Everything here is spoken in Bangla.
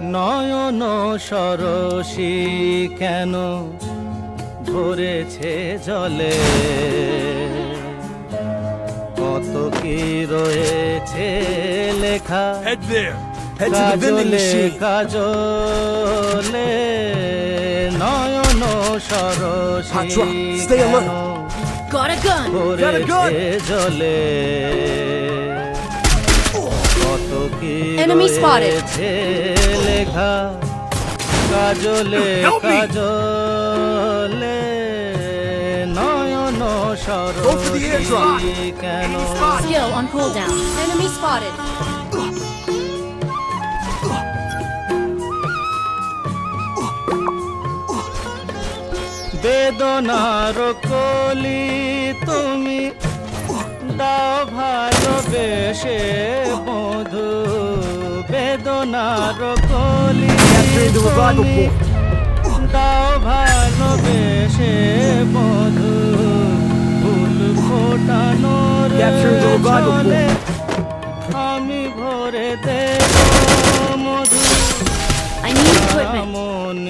নয়ন সরসি কেন ধরেছে জলে? কত কি রয়েছে লেখা? কাজলে কাজলে নয়ন সরসি কেন ধরেছে জলে? Enemy spotted. লেখা কাজলে কাজলে নয়ন Go for the airdrop. Sarasi কেন Skill on cooldown. Enemy spotted. বেদনার কলি তুমি দাও ভালোবেসে বেদনার কলি দাও ভালোবেসে বধু ফুল ফোটানোর ছলে আমি ভরে দেব মধু মন